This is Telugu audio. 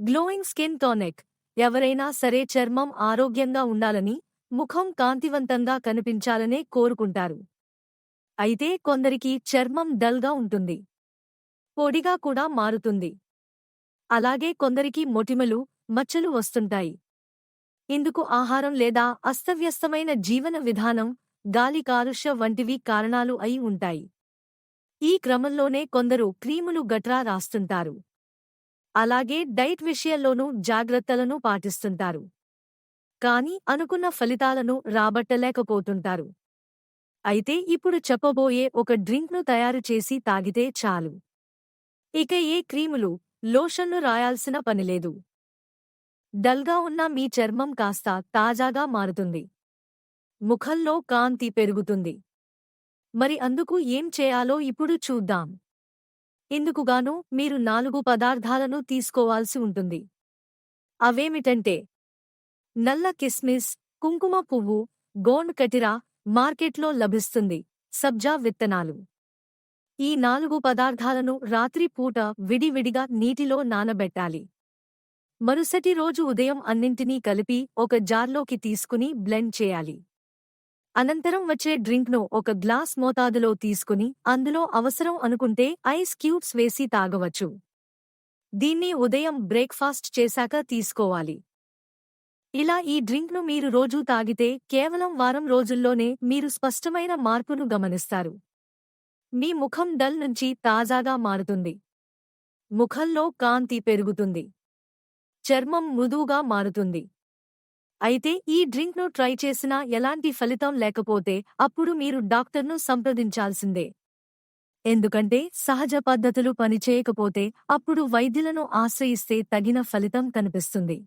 Glowing skin tonic. ఎవరైనా సరే చర్మం ఆరోగ్యంగా ఉండాలని ముఖం కాంతివంతంగా కనిపించాలనే కోరుకుంటారు. అయితే కొందరికి చర్మం డల్గా ఉంటుంది. పొడిగా కూడా మారుతుంది. అలాగే కొందరికి మొటిమలు మచ్చలు వస్తుంటాయి. ఇందుకు ఆహారం లేదా అస్తవ్యస్తమైన జీవన విధానం గాలి కాలుష్య వంటివి కారణాలు అయి ఉంటాయి. ఈ క్రమంలోనే కొందరు క్రీములు గట్రా రాస్తుంటారు. అలాగే డైట్ విషయంలోనూ జాగ్రత్తలను పాటిస్తుంటారు. కాని అనుకున్న ఫలితాలను రాబట్టలేకపోతుంటారు. అయితే ఇప్పుడు చెప్పబోయే ఒక డ్రింక్ను తయారు చేసి తాగితే చాలు. ఇక ఏ క్రీములు లోషన్ను రాయాల్సిన పనిలేదు డల్గా ఉన్న మీ చర్మం కాస్త తాజాగా మారుతుంది. ముఖంలో కాంతి పెరుగుతుంది. మరి అందుకు ఏం చేయాలో ఇప్పుడు చూద్దాం. ఇందుకుగాను మీరు నాలుగు పదార్థాలను తీసుకోవాల్సి ఉంటుంది. అవేమిటంటే నల్ల కిస్మిస్ కుంకుమ పువ్వు గోండ్ కటిరా మార్కెట్లో లభిస్తుంది. సబ్జా విత్తనాలు. ఈ నాలుగు పదార్థాలను రాత్రి పూట విడివిడిగా నీటిలో నానబెట్టాలి. మరుసటి రోజు ఉదయం అన్నింటినీ కలిపి ఒక జార్లోకి తీసుకుని బ్లెండ్ చేయాలి. అనంతరం వచ్చే డ్రింక్ను ఒక గ్లాస్ మోతాదులో తీసుకుని అందులో అవసరం అనుకుంటే ఐస్ క్యూబ్స్ వేసి తాగవచ్చు. దీన్ని ఉదయం బ్రేక్ఫాస్ట్ చేశాక తీసుకోవాలి. ఇలా ఈ డ్రింక్ను మీరు రోజూ తాగితే కేవలం వారం రోజుల్లోనే మీరు స్పష్టమైన మార్పును గమనిస్తారు. మీ ముఖం డల్ నుంచి తాజాగా మారుతుంది. ముఖంలో కాంతి పెరుగుతుంది. చర్మం మృదువుగా మారుతుంది. అయితే ఈ డ్రింక్ను ట్రై చేసినా ఎలాంటి ఫలితం లేకపోతే అప్పుడు మీరు డాక్టర్ను సంప్రదించాల్సిందే. ఎందుకంటే సహజ పద్ధతులు పనిచేయకపోతే అప్పుడు వైద్యులను ఆశ్రయిస్తే తగిన ఫలితం కనిపిస్తుంది.